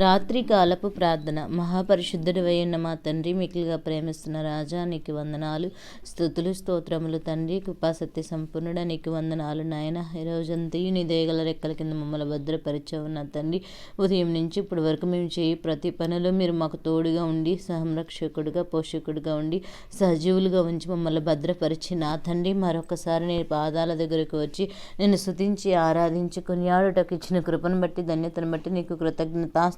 రాత్రికాలపు ప్రార్థన. మహాపరిశుద్ధుడు ఉన్న మా తండ్రి మిక్కిలిగా ప్రేమిస్తున్న రాజా నీకు వందనాలు. స్థుతులు స్తోత్రములు. తండ్రి కృపాసత్య సంపూర్ణుడ నీకు వందనాలు. నాయన ఈ నీ దేగల రెక్కల కింద మమ్మల్ని భద్రపరిచే ఉన్న తండ్రి. ఉదయం నుంచి ఇప్పటి వరకు మేము చేయి ప్రతి పనిలో మీరు మాకు తోడుగా ఉండి సంరక్షకుడుగా పోషకుడిగా ఉండి సజీవులుగా ఉంచి మమ్మల్ని భద్రపరిచి నా తండ్రి మరొకసారి నీ పాదాల దగ్గరకు వచ్చి నేను స్థుతించి ఆరాధించి కొనియాడుటకు ఇచ్చిన కృపను బట్టి ధన్యతను బట్టి నీకు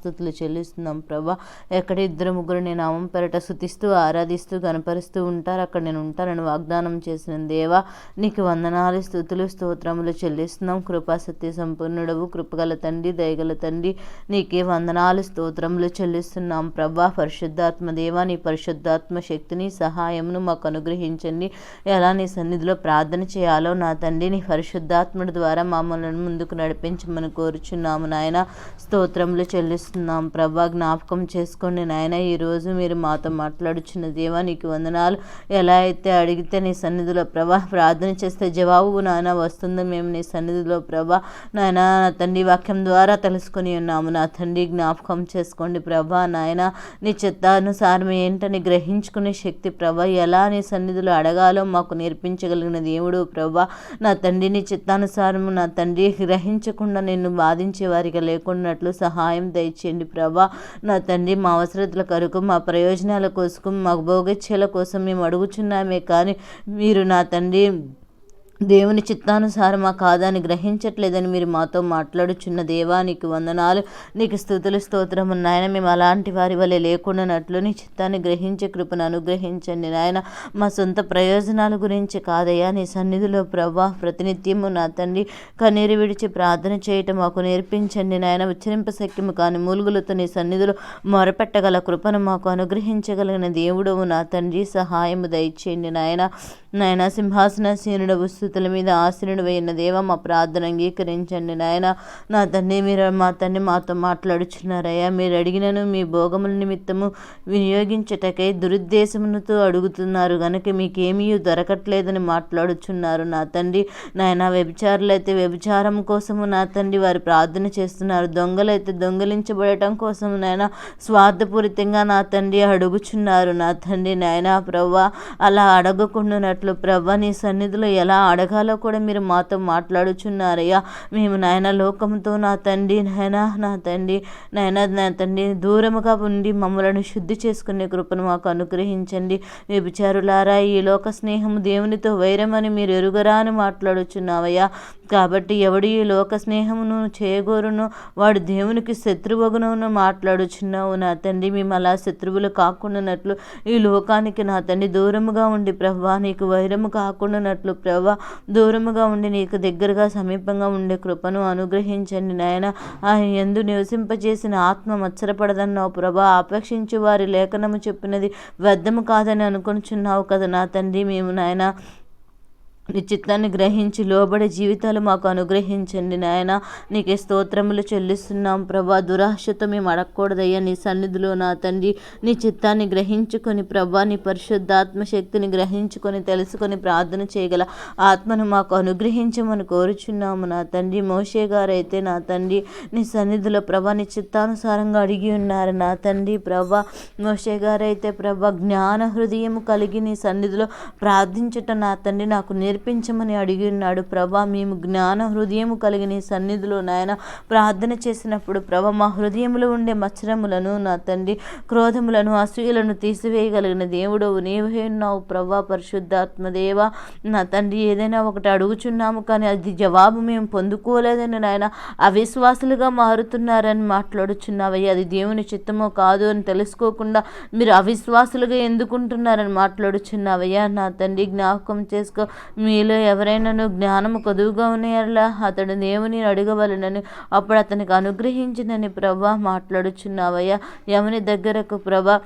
కృతజ్ఞతాస్థుతులు చెల్లిస్తున్నాం ప్రభా. ఎక్కడ ఇద్దరు ముగ్గురు నేను నామం పెరట శుతిస్తూ ఆరాధిస్తూ కనపరుస్తూ ఉంటారు అక్కడ నేను ఉంటానని వాగ్దానం చేసిన దేవా నీకు వందనాలు స్థుతులు స్తోత్రములు చెల్లిస్తున్నాం. కృపా సత్య సంపూర్ణుడవు కృపగల తండ్రి దయగల తండ్రి నీకే వందనాలు స్తోత్రములు చెల్లిస్తున్నాం ప్రభా. పరిశుద్ధాత్మ దేవా నీ పరిశుద్ధాత్మ శక్తిని సహాయమును మాకు అనుగ్రహించండి. ఎలా నీ సన్నిధిలో ప్రార్థన చేయాలో నా తండ్రి నీ పరిశుద్ధాత్ముడి ద్వారా మమ్మల్ని ముందుకు నడిపించమని కోరుచున్నాము నాయన. స్తోత్రములు చెల్లిస్తున్నాం. ప్రభా జ్ఞాపకం చేసుకోండి నాయన ఈరోజు మీరు మాతో మాట్లాడుచున్న దేవా నీకు వందనాలు. ఎలా అయితే అడిగితే నీ సన్నిధిలో ప్రభా ప్రార్థన చేస్తే జవాబు నాయన వస్తుందో. మేము నీ సన్నిధిలో ప్రభా నాయన నా తండ్రి వాక్యం ద్వారా తెలుసుకొని ఉన్నాము. నా తండ్రి జ్ఞాపకం చేసుకోండి ప్రభా నాయన. నీ చిత్తానుసారం ఏంటని గ్రహించుకునే శక్తి ప్రభా ఎలా నీ సన్నిధిలో అడగాలో మాకు నేర్పించగలిగిన దేవుడు ప్రభా. నా తండ్రి నీ చిత్తానుసారము నా తండ్రి గ్రహించకుండా నిన్ను బాధించే వారికి లేకున్నట్లు సహాయం దయచేయండి ప్రభా. నా తండ్రి మా అవసరతల కొరకు మా ప్రయోజనాల కోసం మా భోగిచ్చేల కోసం మేము అడుగుచున్నామే. కానీ మీరు నా తండ్రి దేవుని చిత్తానుసారమా కాదా అని గ్రహించట్లేదని మీరు మాతో మాట్లాడుచున్న దేవా నీకు వందనాలు. నీకు స్థుతులు స్తోత్రము నాయన మేము అలాంటి వారి వల్ల లేకుండానట్లు నీ చిత్తాన్ని గ్రహించే కృపను అనుగ్రహించండి నాయన. మా సొంత ప్రయోజనాల గురించి కాదయ్యా. నీ సన్నిధిలో ప్రభా ప్రతినిత్యము నా తండ్రి కన్నీరు విడిచి ప్రార్థన చేయటం మాకు నేర్పించండి నాయన. ఉచ్చరింప శక్యము కాని మూలుగులతో నీ సన్నిధిలో మొరపెట్టగల కృపను మాకు అనుగ్రహించగలిగిన దేవుడవు నా తండ్రి. సహాయము దయచేయండి నాయన. నాయన సింహాసనసీనుడవు పరిస్థితుల మీద ఆశనుడు అయిన దేవ మా ప్రార్థన అంగీకరించండి నాయన. నా తండ్రి మీరు మా తండ్రి మాతో మాట్లాడుచున్నారయ్యా. మీరు అడిగినను మీ భోగముల నిమిత్తము వినియోగించటకై దురుద్దేశములతో అడుగుతున్నారు. కనుక మీకేమీ దొరకట్లేదని మాట్లాడుచున్నారు నా తండ్రి. నాయన వ్యభిచారులైతే వ్యభిచారం కోసము నా తండ్రి వారు ప్రార్థన చేస్తున్నారు. దొంగలైతే దొంగలించబడటం కోసం నాయన స్వార్థపూరితంగా నా తండ్రి అడుగుచున్నారు నా తండ్రి. నాయన ప్రవ్వ అలా అడగకుండానట్లు ప్రవ్వ నీ సన్నిధిలో ఎలా అడగాలో కూడా మీరు మాతో మాట్లాడుచున్నారయ్యా. మేము నాయన లోకంతో నా తండ్రి నాయన నా తండ్రి నాయన నా తండ్రి దూరముగా ఉండి మమ్మలను శుద్ధి చేసుకునే కృపను మాకు అనుగ్రహించండి. వ్యభిచారులారా ఈ లోక స్నేహము దేవునితో వైరమని మీరు ఎరుగరా అని మాట్లాడుచున్నావయ్యా. కాబట్టి ఎవడు ఈ లోక స్నేహమును చేయగోరును వాడు దేవునికి శత్రువగునను మాట్లాడుచున్నావు నా తండ్రి. మేము అలా శత్రువులు కాకుండానట్లు ఈ లోకానికి నా తండ్రి దూరముగా ఉండి ప్రభా నీకు వైరము కాకుండానట్లు ప్రభా దూరముగా ఉండి నీకు దగ్గరగా సమీపంగా ఉండే కృపను అనుగ్రహించండి నాయన. ఆయన ఎందు నివసింపజేసిన ఆత్మ మత్సరపడదన్నావు ప్రభా ఆపేక్షించు వారి లేఖనము చెప్పినది వ్యర్థము కాదని అనుకుంటున్నావు కదా నా తండ్రి మేము నాయన. నీ చిత్తాన్ని గ్రహించి లోబడే జీవితాలు మాకు అనుగ్రహించండి నాయన. నీకే స్తోత్రములు చెల్లిస్తున్నాం. ప్రభా దురాశతో మేము అడగకూడదయ్యా. నీ సన్నిధిలో నా తండ్రి నీ చిత్తాన్ని గ్రహించుకొని ప్రభా నీ పరిశుద్ధాత్మ శక్తిని గ్రహించుకొని తెలుసుకొని ప్రార్థన చేయగల ఆత్మను మాకు అనుగ్రహించమని కోరుచున్నాము. నా తండ్రి మోషే గారైతే నా తండ్రి నీ సన్నిధిలో ప్రభా నీ చిత్తానుసారంగా అడిగి ఉన్నారు. నా తండ్రి ప్రభా మోషే గారైతే ప్రభా జ్ఞాన హృదయం కలిగి నీ సన్నిధిలో ప్రార్థించటం నా తండ్రి నాకు నేర్పించమని అడిగి ఉన్నాడు ప్రభా మేము జ్ఞాన హృదయము కలిగి నీ సన్నిధిలో నాయన ప్రార్థన చేసినప్పుడు ప్రభ మా హృదయంలో ఉండే మత్సరములను నా తండ్రి క్రోధములను అసూయలను తీసివేయగలిగిన దేవుడు నీవే ఉన్నావు ప్రభా పరిశుద్ధాత్మదేవ. నా తండ్రి ఏదైనా ఒకటి అడుగుచున్నాము కానీ అది జవాబు మేము పొందుకోలేదని నాయన అవిశ్వాసులుగా మారుతున్నారని మాట్లాడుచున్నావయ్య. అది దేవుని చిత్తమో కాదు అని తెలుసుకోకుండా మీరు అవిశ్వాసులుగా ఎందుకుంటున్నారని మాట్లాడుచున్నావయ్యా. నా తండ్రి జ్ఞాపకం చేసుకో మీలో ఎవరైనాను జ్ఞానము కొదువుగా ఉన్నాయలా అతడు దేవుని అడగవలనని అప్పుడు అతనికి అనుగ్రహించిందని ప్రభా మాట్లాడుచున్నావయ్యా. యముని దగ్గరకు ప్రభా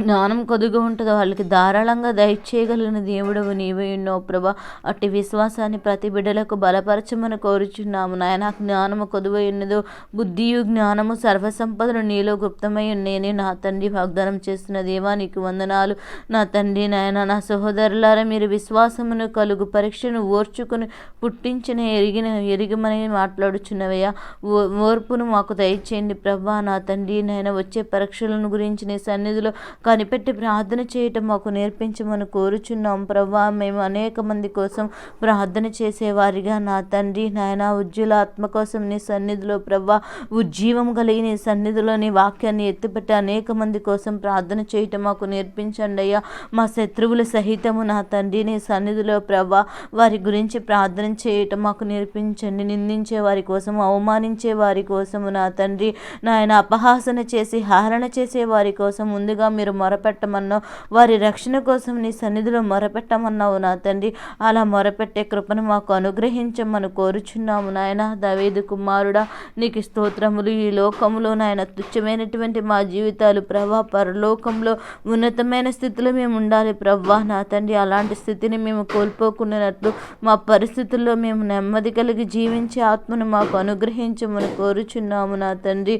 జ్ఞానం కొద్దిగా ఉంటుందో. వాళ్ళకి ధారాళంగా దయచేయగలిగిన దేవుడవు నీవే ఉన్నావు ప్రభా. అట్టి విశ్వాసాన్ని ప్రతి బిడ్డలకు బలపరచమని కోరుచున్నాము. నాయన జ్ఞానము కొదువై ఉన్నదో బుద్ధియు జ్ఞానము సర్వసంపదలు నీలో గుప్తమై ఉన్నాయని నా తండ్రి వాగ్దానం చేస్తున్న దేవా నీకు వందనాలు. నా తండ్రి నాయన నా సహోదరులారా మీరు విశ్వాసమును కలుగు పరీక్షను ఓర్చుకుని పుట్టించిన ఎరిగిన ఎరిగమని మాట్లాడుచున్నవయ్యా. ఓ ఓర్పును మాకు దయచేయండి ప్రభా. నా తండ్రి నాయన వచ్చే పరీక్షలను గురించి నీ సన్నిధిలో కనిపెట్టి ప్రార్థన చేయటం మాకు నేర్పించమని కోరుచున్నాం. ప్రభా మేము అనేక మంది కోసం ప్రార్థన చేసేవారిగా నా తండ్రి నాయన ఉజ్జుల ఆత్మ కోసం నీ సన్నిధిలో ప్రభా ఉజ్జీవం కలిగి నీ సన్నిధిలో నీ వాక్యాన్ని ఎత్తిపెట్టి అనేక మంది కోసం ప్రార్థన చేయటం మాకు నేర్పించండి అయ్యా. మా శత్రువుల సహితము నా తండ్రి నీ సన్నిధిలో ప్రభా వారి గురించి ప్రార్థన చేయటం మాకు నేర్పించండి. నిందించే వారి కోసం అవమానించే వారి కోసము నా తండ్రి నాయన అపహాసన చేసి హరణ చేసే వారి కోసం ముందుగా మీరు మొరపెట్టమన్నావు. వారి రక్షణ కోసం నీ సన్నిధిలో మొరపెట్టమన్నావు నా తండ్రి. అలా మొరపెట్టే కృపను మాకు అనుగ్రహించమని కోరుచున్నాము నాయన. దవేది కుమారుడా నీకు స్తోత్రములు. ఈ లోకములో నాయన తుచ్చమైనటువంటి మా జీవితాలు ప్రభా పరలోకంలో ఉన్నతమైన స్థితిలో మేము ఉండాలి ప్రభా నా తండ్రి. అలాంటి స్థితిని మేము కోల్పోకున్నట్లు మా పరిస్థితుల్లో మేము నెమ్మది కలిగి జీవించే ఆత్మను మాకు అనుగ్రహించమని కోరుచున్నాము నా తండ్రి.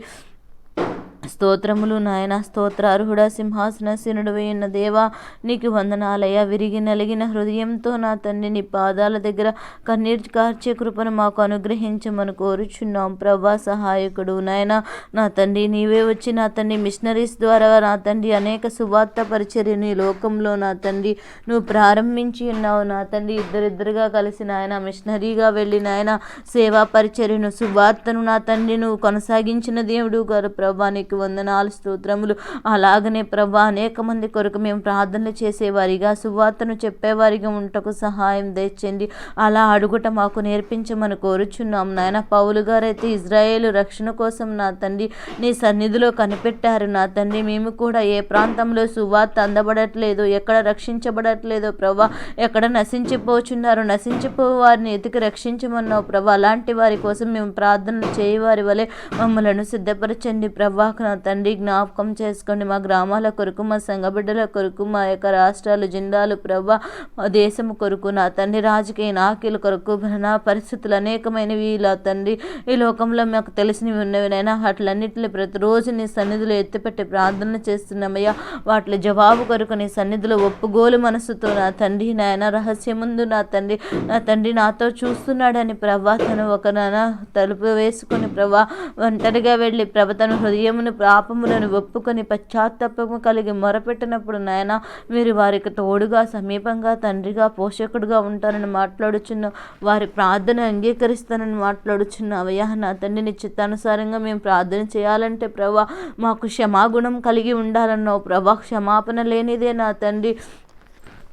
స్తోత్రములు నాయన స్తోత్రార్హుడ సింహాసనసీనుడు ఉన్న దేవా నీకు వందనాలయ విరిగి నలిగిన హృదయంతో నా తండ్రి నీ పాదాల దగ్గర కన్నీరు కార్చే కృపను మాకు అనుగ్రహించమని కోరుచున్నాం. ప్రభా సహాయకుడు నాయన నా తండ్రి నీవే వచ్చి నా తండ్రి మిషనరీస్ ద్వారా నా తండ్రి అనేక సువార్త పరిచర్యని లోకంలో నా తండ్రి నువ్వు ప్రారంభించి ఉన్నావు. నా తండ్రి ఇద్దరిద్దరుగా కలిసి నాయన మిషనరీగా వెళ్ళి నాయన సేవా పరిచర్యను సువార్తను నా తండ్రి నువ్వు కొనసాగించిన దేవుడు గారు. ప్రభా నీకు వందనాలు స్తోత్రములు. అలాగనే ప్రభా అనేక మంది కొరకు మేము ప్రార్థనలు చేసేవారిగా సువార్తను చెప్పేవారిగా ఉంటకు సహాయం తెచ్చండి అలా అడుగుట మాకు నేర్పించమని కోరుచున్నాం. నాయన పౌలు గారైతే ఇజ్రాయేల్ రక్షణ కోసం నా తండ్రి నీ సన్నిధిలో కనిపెట్టారు నా తండ్రి. మేము కూడా ఏ ప్రాంతంలో సువార్త అందబడట్లేదు ఎక్కడ రక్షించబడట్లేదో ప్రభా ఎక్కడ నశించిపోచున్నారు నశించిపో వారిని ఎతికి రక్షించమన్నావు ప్రభా. అలాంటి వారి కోసం మేము ప్రార్థనలు చేయవారి వలె మమ్మలను సిద్ధపరచండి ప్రభా. తండ్రి జ్ఞాపకం చేసుకోండి. మా గ్రామాల కొరకు మా సంఘబిడ్డల కొరకు మా యొక్క రాష్ట్రాలు జిల్లాలు ప్రభా మా దేశం కొరకు నా తండ్రి రాజకీయ నాయకుల కొరకు నా పరిస్థితులు అనేకమైనవి. ఇలా తండ్రి ఈ లోకంలో మాకు తెలిసినవి ఉన్నవి నైనా వాటిలన్నింటినీ ప్రతిరోజు నీ సన్నిధిలో ఎత్తిపెట్టి ప్రార్థన చేస్తున్నామయ్యా. వాటి జవాబు కొరకు నీ సన్నిధిలో ఒప్పుగోలు మనసుతో నా తండ్రి నాయన రహస్యముందు నా తండ్రి నా తండ్రి నాతో చూస్తున్నాడని ప్రభా తను ఒక నాన్న తలుపు వేసుకొని ప్రభా ఒంటరిగా వెళ్ళి ప్రభ తన హృదయమును పాపములను ఒప్పుకొని పశ్చాత్తాపము కలిగి మొరపెట్టినప్పుడు నాయన మీరు వారికి తోడుగా సమీపంగా తండ్రిగా పోషకుడుగా ఉంటారని మాట్లాడుచున్న వారి ప్రార్థన అంగీకరిస్తానని మాట్లాడుచున్న అవయా నా తండ్రిని చిత్తానుసారంగా మేము ప్రార్థన చేయాలంటే ప్రభా మాకు క్షమాగుణం కలిగి ఉండాలన్నావు. ప్రభా క్షమాపణ లేనిదే నా తండ్రి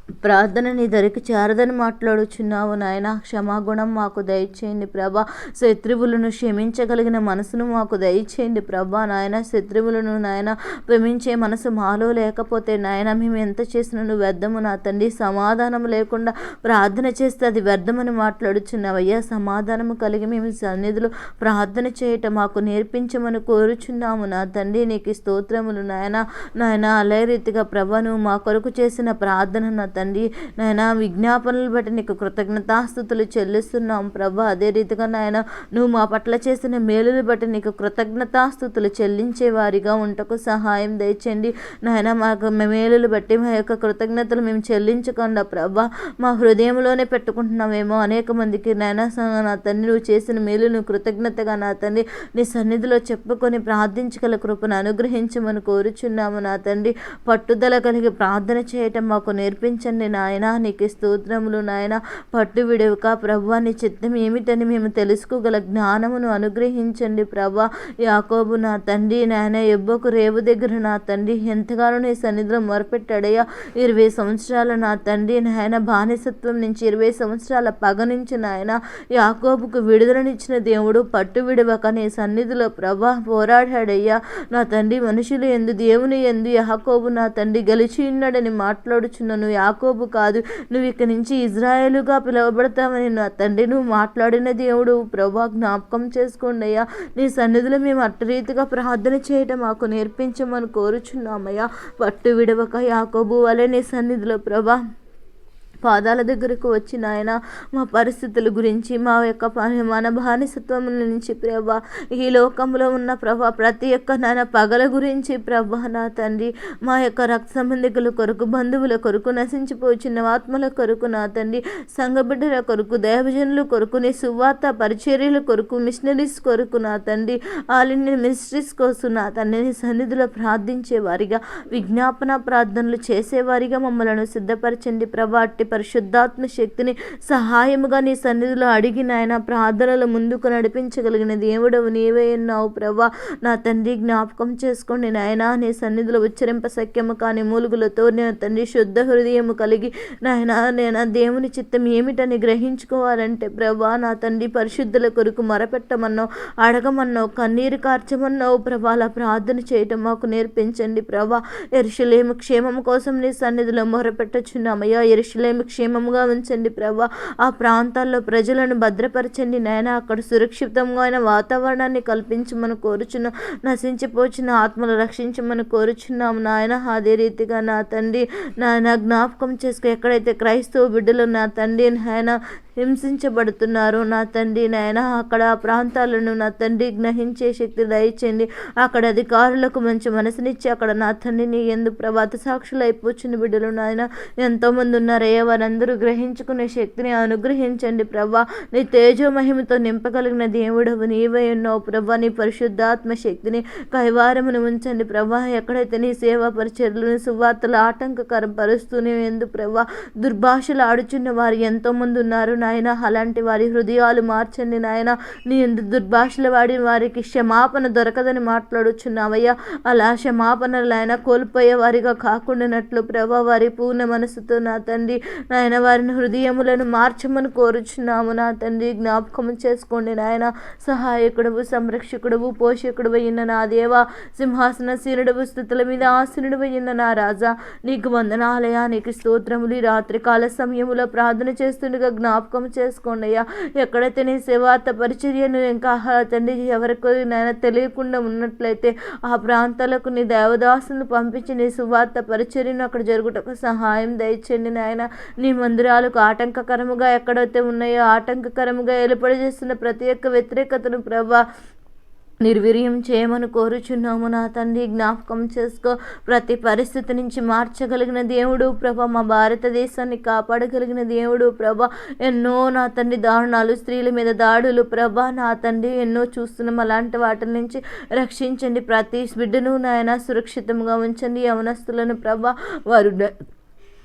ప్రార్థన నీ దరికి చేరదని మాట్లాడుచున్నావు నాయన. క్షమాగుణం మాకు దయచేయండి ప్రభా. శత్రువులను క్షమించగలిగిన మనసును మాకు దయచేయండి ప్రభా నాయన. శత్రువులను నాయన ప్రేమించే మనసు మాలో లేకపోతే నాయన మేము ఎంత చేసినా నువ్వు వ్యర్థము. నా తండ్రి సమాధానం లేకుండా ప్రార్థన చేస్తే అది వ్యర్థమని మాట్లాడుచున్నావయ్యా సమాధానము కలిగి మేము సన్నిధులు ప్రార్థన చేయటం మాకు నేర్పించమని కోరుచున్నాము. నా తండ్రి నీకు స్తోత్రములు నాయన. నాయన అలే రీతిగా ప్రభా నువ్వు మా కొరకు చేసిన ప్రార్థన నా తండ్రి. నాయన విజ్ఞాపనలు బట్టి నీకు కృతజ్ఞతాస్థుతులు చెల్లిస్తున్నాం ప్రభా. అదే రీతిగా నాయన నువ్వు మా పట్ల చేసిన మేలులు బట్టి నీకు కృతజ్ఞతాస్థుతులు చెల్లించే వారిగా ఉంటకు సహాయం దయచండి నాయన మాకు మేలులు బట్టి మా యొక్క కృతజ్ఞతలు మేము చెల్లించకుండా ప్రభా మా హృదయంలోనే పెట్టుకుంటున్నామేమో అనేక మందికి. నాయన నా తండ్రి నువ్వు చేసిన మేలును కృతజ్ఞతగా నా తండ్రి నీ సన్నిధిలో చెప్పుకొని ప్రార్థించగల కృపను అనుగ్రహించమని కోరుచున్నాము నా తండ్రి. పట్టుదల కలిగి ప్రార్థన చేయటం మాకు నేర్పించండి నాయన నీకు స్తోత్రములు నాయన. పట్టు విడవక ప్రభా నీ చిత్తం ఏమిటని మేము తెలుసుకోగల జ్ఞానమును అనుగ్రహించండి ప్రభా. యాకోబు నా తండ్రి నాయన ఎబ్బకు రేవు దగ్గర నా తండ్రి ఎంతగానో నీ సన్నిధిలో మొరపెట్టాడయ్యా. ఇరవై సంవత్సరాల నా తండ్రి నాయన బానిసత్వం నుంచి ఇరవై సంవత్సరాల పగ నుంచి నాయన యాకోబుకు విడుదలనిచ్చిన దేవుడు పట్టు విడవక నీ సన్నిధిలో ప్రభా పోరాడాడయ్యా. నా తండ్రి మనుషులు ఎందు దేవుని ఎందు యాకోబు నా తండ్రి గెలిచి ఉన్నాడని మాట్లాడుచున్నాను. యాకోబు కాదు. నువ్వు ఇక్కడి నుంచి ఇజ్రాయేలుగా పిలువబడతావని నా తండ్రి నువ్వు మాట్లాడిన దేవుడు. ప్రభా జ్ఞాపకం చేసుకోండి అయ్యా. నీ సన్నిధిలో మేము అట్టరీతిగా ప్రార్థన చేయటం మాకు నేర్పించమని కోరుచున్నామయ్యా పట్టు విడవక యాకోబు వలె నీ సన్నిధిలో ప్రభా. పాదాల దగ్గరకు వచ్చి నాయన మా పరిస్థితుల గురించి మా యొక్క మన బానిసత్వం నుంచి ప్రభా ఈ లోకంలో ఉన్న ప్రభా ప్రతి ఒక్క నాయన పగల గురించి ప్రభా నా తండ్రి మా యొక్క రక్త సంబంధికుల కొరకు బంధువుల కొరకు నశించిపోచిన ఆత్మల కొరకు నా తండ్రి సంఘబిడ్డల కొరకు దైవజనుల కొరకు నీ సువార్త పరిచర్యల కొరకు మిషనరీస్ కొరకు నా తండ్రి ఆలిని మినిస్ట్రీస్ కోసం నా తండ్రి నీ సన్నిధిలో ప్రార్థించే వారిగా విజ్ఞాపన ప్రార్థనలు చేసేవారిగా మమ్మలను సిద్ధపరచండి ప్రభా. అట్టి పరిశుద్ధాత్మ శక్తిని సహాయముగా నీ సన్నిధిలో అడిగి నాయన ప్రార్థనలు ముందుకు నడిపించగలిగిన దేవుడవు నీవే ఉన్నావు ప్రభా. నా తండ్రి జ్ఞాపకం చేసుకోండి నాయన. నీ సన్నిధిలో ఉచ్చరింప సఖ్యము కాని మూలుగులతో నేను తండ్రి శుద్ధ హృదయము కలిగి నాయన నేను దేవుని చిత్తం ఏమిటని గ్రహించుకోవాలంటే ప్రభా నా తండ్రి పరిశుద్ధుల కొరకు మొరపెట్టమన్నావు అడగమన్నావు కన్నీరు కార్చమన్నావు ప్రభా. అలా ప్రార్థన చేయటం మాకు నేర్పించండి ప్రభా. ఎరుషులేము క్షేమం కోసం నీ సన్నిధిలో మొరపెట్టుచున్నామయ్యా. ఎరుషులేము క్షేమముగా ఉంచండి ప్రభా. ఆ ప్రాంతాల్లో ప్రజలను భద్రపరచండి నాయన. అక్కడ సురక్షితంగా వాతావరణాన్ని కల్పించమని కోరుచున్నాం నశించిపోచిన ఆత్మలు రక్షించమని కోరుచున్నాము నాయన. అదే రీతిగా నా తండ్రి నాయన జ్ఞాపకం చేసుకో. ఎక్కడైతే క్రైస్తవ బిడ్డలు నా తండ్రి నాయన హింసించబడుతున్నారు. నా తండ్రి నాయన అక్కడ ఆ ప్రాంతాలను నా తండ్రి గ్రహించే శక్తి దయచేయండి. అక్కడ అధికారులకు మంచి మనసునిచ్చి అక్కడ నా తండ్రిని ఎందుకు ప్రభాత సాక్షులు అయిపోచిన బిడ్డలు నాయన. ఎంతోమంది ఉన్నారయ్యా వారందరూ గ్రహించుకునే శక్తిని అనుగ్రహించండి ప్రభా. నీ తేజో మహిమతో నింపగలిగిన దేవుడవు నీవై ఉన్నావు ప్రభా. నీ పరిశుద్ధాత్మ శక్తిని కైవారమును ఉంచండి ప్రభా. ఎక్కడైతే నీ సేవా పరిచర్లను సువార్తలు ఆటంకకరం పరుస్తూనే ఎందు ప్రభా. దుర్భాషలు ఆడుచున్న వారు ఎంతోమంది ఉన్నారు. నాయన అలాంటి వారి హృదయాలు మార్చండి నాయన. నీ ఎందు దుర్భాషలు వాడి వారికి క్షమాపణ దొరకదని మాట్లాడుచున్నావయ్యా. అలా క్షమాపణలు కోల్పోయే వారిగా కాకుండానట్లు ప్రభా వారి పూర్ణ మనసుతో నా తండ్రి నాయన వారిని హృదయములను మార్చమని కోరుచున్నాము నా తండ్రి. జ్ఞాపకం చేసుకోండి నాయన. సహాయకుడవు సంరక్షకుడవు పోషకుడు అయిన నా దేవా. సింహాసన సీనుడవు స్థుతుల మీద ఆసీనుడు అయిన నా రాజా. నీకు వందనాలయ నీకు స్తోత్రములు. రాత్రికాల సమయములో ప్రార్థన చేస్తుండగా జ్ఞాపకం చేసుకోండి. అయ్యా ఎక్కడైతే నీ సేవార్త పరిచర్యను ఇంకా తండ్రి ఎవరికి నైనా తెలియకుండా ఉన్నట్లయితే ఆ ప్రాంతాలకు నీ దేవదాసులను పంపించి నీ సువార్త పరిచర్యను అక్కడ జరుగుటకు సహాయం దయచేయండి నాయన. నీ మందిరాలకు ఆటంకకరముగా ఎక్కడైతే ఉన్నాయో ఆటంకకరముగా ఏర్పడి చేస్తున్న ప్రతి ఒక్క వ్యతిరేకతను ప్రభా నిర్వీర్యం చేయమని కోరుచున్నాము నా తండ్రి. జ్ఞాపకం చేసుకో. ప్రతి పరిస్థితి నుంచి మార్చగలిగిన దేవుడు ప్రభ మా భారతదేశాన్ని కాపాడగలిగిన దేవుడు ప్రభ ఎన్నో నా తండ్రి దారుణాలు స్త్రీల మీద దాడులు ప్రభ నా తండ్రి ఎన్నో చూస్తున్నాం. అలాంటి వాటి నుంచి రక్షించండి. ప్రతి బిడ్డను నాయన సురక్షితంగా ఉంచండి. యవనస్తులను ప్రభ వారు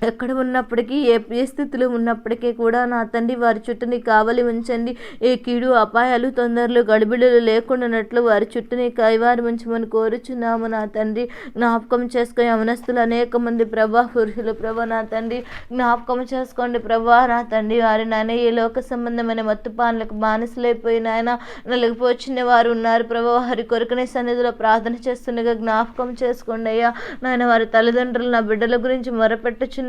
ఎక్కడ ఉన్నప్పటికీ ఏ ఏ స్థితిలో ఉన్నప్పటికీ కూడా నా తండ్రి వారి చుట్టూని కావలి ఉంచండి. ఏ కీడు అపాయాలు తొందరలు గడిబిడలు లేకుండానట్లు వారి చుట్టూని కైవారి ఉంచమని కోరుచున్నాము నా తండ్రి. జ్ఞాపకం చేసుకుని అవనస్తులు అనేక మంది ప్రభా పురుషులు ప్రభా నా తండ్రి. జ్ఞాపకం చేసుకోండి ప్రభా నా తండ్రి. వారి నాయన ఈ లోక సంబంధమైన మత్తుపానులకు బానిసలైపోయి నాయన నలిగిపోచిన వారు ఉన్నారు ప్రభా. వారి కొరకునే సన్నిధిలో ప్రార్థన చేస్తుండగా జ్ఞాపకం చేసుకోండి అయ్యా. నాయన వారి తల్లిదండ్రులు నా బిడ్డల గురించి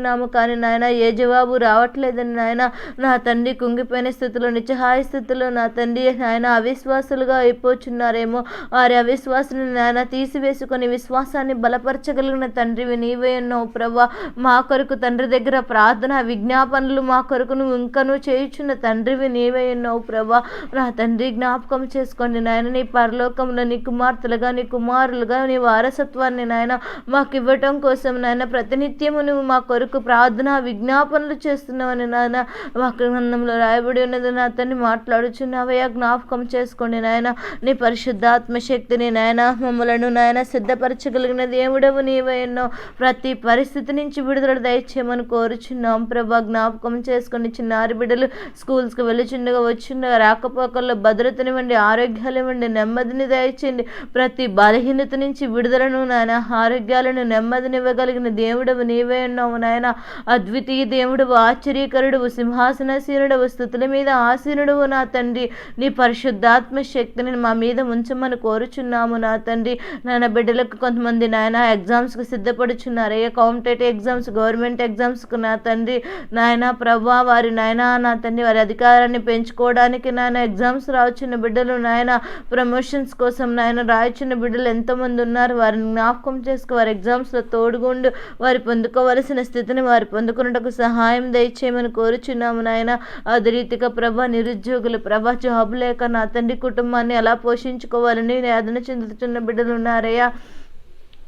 మొరపెట్టుచున్నాము కానీ నాయన ఏ జవాబు రావట్లేదని నాయన నా తండ్రి కుంగిపోయిన స్థితిలో నిత్యహాయ స్థితిలో నా తండ్రి నాయన అవిశ్వాసులుగా అయిపోచున్నారేమో. వారి అవిశ్వాసుని నాయన తీసివేసుకొని విశ్వాసాన్ని బలపరచగలిగిన తండ్రివి నీవే ఉన్నావు ప్రభా మా కొరకు తండ్రి దగ్గర ప్రార్థన విజ్ఞాపనలు మా కొరకు నువ్వు ఇంకను చేయుచున్న తండ్రివి నీవే ఉన్నావు ప్రభా నా తండ్రి జ్ఞాపకం చేసుకోండి నాయన. నీ పరలోకంలో నీ కుమార్తెలుగా నీ కుమారులుగా నీ వారసత్వాన్ని నాయన మాకు ఇవ్వటం కోసం నాయన ప్రతినిత్యము నువ్వు మా కొరకు ప్రార్థన విజ్ఞాపనలు చేస్తున్నామని నాయన. వాక్యంలో రాయబడి ఉన్నది నా తండ్రి మాట్లాడుచున్నావయ్యా జ్ఞాపకం చేసుకోండి నాయన. నీ పరిశుద్ధాత్మ శక్తిని నాయన మమ్మలను నాయన సిద్ధపరచగలిగిన దేవుడవు నీవే ఎన్నో. ప్రతి పరిస్థితి నుంచి విడుదల దయచేయమని కోరుచున్నాం. ప్రభా జ్ఞాపకం చేసుకొని చిన్నారి బిడ్డలు స్కూల్స్కి వెళ్ళిచుండగా వచ్చిండగా రాకపోకల్లో భద్రతనివ్వండి ఆరోగ్యాలు నెమ్మదిని దయచేయండి. ప్రతి బలహీనత నుంచి విడుదలను నాయన ఆరోగ్యాలను నెమ్మదినివ్వగలిగిన దేవుడవు నీవే ఉన్నావు నాయన ఆయన. అద్వితీయ దేవుడు ఆశ్చర్యకరుడు సింహాసనశీనుడు స్థుతుల మీద ఆసీనుడు నా తండ్రి. నీ పరిశుద్ధాత్మ శక్తిని మా మీద ఉంచమని కోరుచున్నాము నా తండ్రి. నాయన బిడ్డలకు కొంతమంది నాయన ఎగ్జామ్స్కి సిద్ధపడుచున్నారు. ఏ కాంపిటేటివ్ ఎగ్జామ్స్ గవర్నమెంట్ ఎగ్జామ్స్కు నా తండ్రి. నాయన ప్రభా వారి నాయన నా తండ్రి వారి అధికారాన్ని పెంచుకోవడానికి నాయన ఎగ్జామ్స్ రావచ్చిన బిడ్డలు నాయన ప్రమోషన్స్ కోసం నాయన రాయచిన బిడ్డలు ఎంతమంది ఉన్నారు? వారిని జ్ఞాపకం చేసుకు వారి ఎగ్జామ్స్లో తోడుగుండు వారి పొందుకోవలసిన స్థితి స్థితిని వారు పొందుకున్నటకు సహాయం దయచేయమని కోరుచున్నాము నాయన. అదే రీతిగా ప్రభా నిరుద్యోగులు ప్రభా జాబ్ లేక నా తండ్రి కుటుంబాన్ని ఎలా పోషించుకోవాలని వేదన చెందుతున్న బిడ్డలు ఉన్నారయ్యా.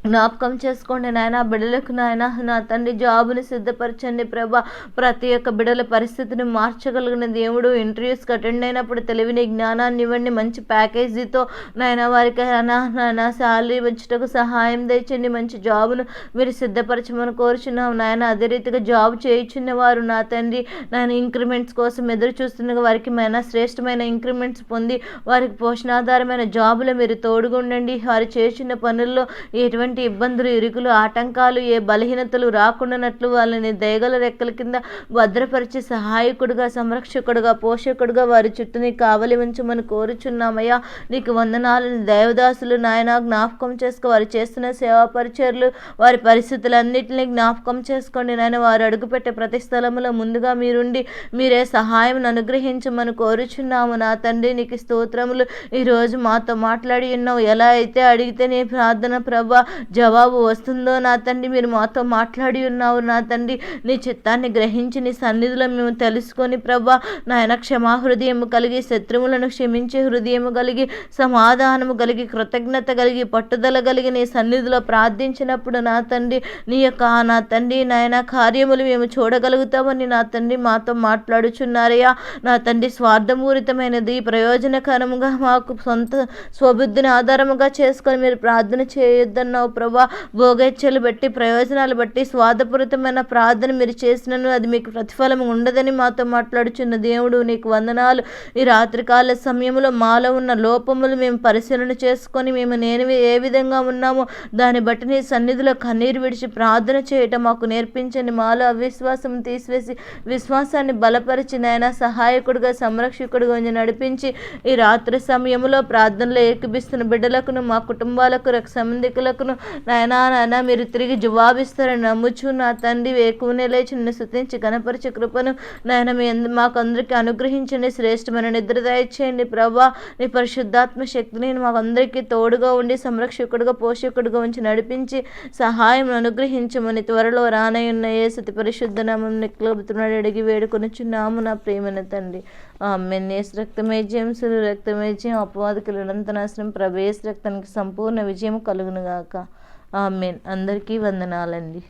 జ్ఞాపకం చేసుకోండి నాయన. బిడలకు నాయన నా తండ్రి జాబుని సిద్ధపరచండి ప్రభా. ప్రతి ఒక్క బిడల పరిస్థితిని మార్చగలిగిన దేవుడు ఇంటర్వ్యూస్కి అటెండ్ అయినప్పుడు తెలివిని జ్ఞానాన్ని ఇవ్వండి. మంచి ప్యాకేజీతో నాయన వారికి నాయన శాలరీ వచ్చేటకు సహాయం తెచ్చండి మంచి జాబును మీరు సిద్ధపరచమని కోరుచున్నాం నాయన. అదే రీతిగా జాబ్ చేయించిన వారు నా తండ్రి. నాయన ఇంక్రిమెంట్స్ కోసం ఎదురు చూస్తున్న వారికి మైన శ్రేష్టమైన ఇంక్రిమెంట్స్ పొంది వారికి పోషణాధారమైన జాబులు మీరు తోడుగుండండి వారు చేసిన పనుల్లో ఎటువంటి ఎటువంటి ఇబ్బందులు ఇరుకులు ఆటంకాలు ఏ బలహీనతలు రాకుండానట్లు వాళ్ళని దయగల రెక్కల కింద భద్రపరిచి సహాయకుడుగా సంరక్షకుడుగా పోషకుడుగా వారి చుట్టూని కావలి ఉంచమని కోరుచున్నామయ్యా. నీకు వందనాలు. దేవదాసులు నాయన జ్ఞాపకం చేసుకో. వారు చేస్తున్న సేవా పరిచర్లు వారి పరిస్థితులన్నింటినీ జ్ఞాపకం చేసుకోండి నాయన. వారు అడుగుపెట్టే ప్రతి స్థలంలో ముందుగా మీరుండి మీరే సహాయం అనుగ్రహించమని కోరుచున్నాము. నా తండ్రి నీకు స్తోత్రములు. ఈరోజు మాతో మాట్లాడి ఉన్నావు. ఎలా అయితే అడిగితే నీ ప్రార్థన ప్రభా జవాబు వస్తుందో నా తండ్రి మీరు మాతో మాట్లాడి ఉన్నావు నా తండ్రి. నీ చిత్తాన్ని గ్రహించి నీ సన్నిధిలో మేము తెలుసుకొని ప్రభా నాయన క్షమా హృదయము కలిగి శత్రువులను క్షమించే హృదయము కలిగి సమాధానము కలిగి కృతజ్ఞత కలిగి పట్టుదల కలిగి నీ సన్నిధిలో ప్రార్థించినప్పుడు నా తండ్రి నీ యొక్క నా తండ్రి నాయన కార్యములు మేము చూడగలుగుతామని నా తండ్రి మాతో మాట్లాడుచున్నారయ్యా. నా తండ్రి స్వార్థపూరితమైనది ప్రయోజనకరముగా మాకు సొంత స్వబుద్ధిని ఆధారముగా చేసుకొని మీరు ప్రార్థన చేయొద్దన్నావు ప్రభా. భోగేచ్ఛలు బట్టి ప్రయోజనాలు బట్టి స్వాదపూరితమైన ప్రార్థన మీరు చేసినను అది మీకు ప్రతిఫలం ఉండదని మాతో మాట్లాడుచున్న దేవుడు నీకు వందనాలు. ఈ రాత్రికాల సమయంలో మాలో ఉన్న లోపములు మేము పరిశీలన చేసుకొని మేము నేను ఏ విధంగా ఉన్నామో దాన్ని బట్టి నీ సన్నిధిలో కన్నీరు విడిచి ప్రార్థన చేయటం మాకు నేర్పించండి. మాలో అవిశ్వాసం తీసివేసి విశ్వాసాన్ని బలపరిచి నాయన సహాయకుడిగా సంరక్షకుడిగా నడిపించి ఈ రాత్రి సమయంలో ప్రార్థనలో ఏకిపిస్తున్న బిడ్డలకును మా కుటుంబాలకు రక్ష సంబంధికులకును నాయనా నాయన మీరు తిరిగి జవాబిస్తారని నమ్ముచు నా తండ్రి వేకునే లేచి నిన్ను శుతించి కనపరిచే కృపను నాయన మీ మాకు అందరికీ అనుగ్రహించండి. శ్రేష్టమైన నిద్ర దయచేయండి ప్రభా. నీ పరిశుద్ధాత్మ శక్తిని మాకు అందరికీ తోడుగా ఉండి సంరక్షకుడుగా పోషకుడుగా ఉంచి నడిపించి సహాయం అనుగ్రహించమని త్వరలో రానయ్యున్న ఏ సతి పరిశుద్ధ నామం నిక్లబుతున్నాడు అడిగి వేడుకొనిచున్నాము నా ప్రేమన తండ్రి. మెన్నేస్ రక్తమేజ్యం సులు రక్తమేజ్యం రక్తమే జయం అపవాదికులు అనంతనాశనం ప్రవేశ రక్తానికి సంపూర్ణ విజయం కలుగునుగాక ఆమెన్. అందరికీ వందనాలండి.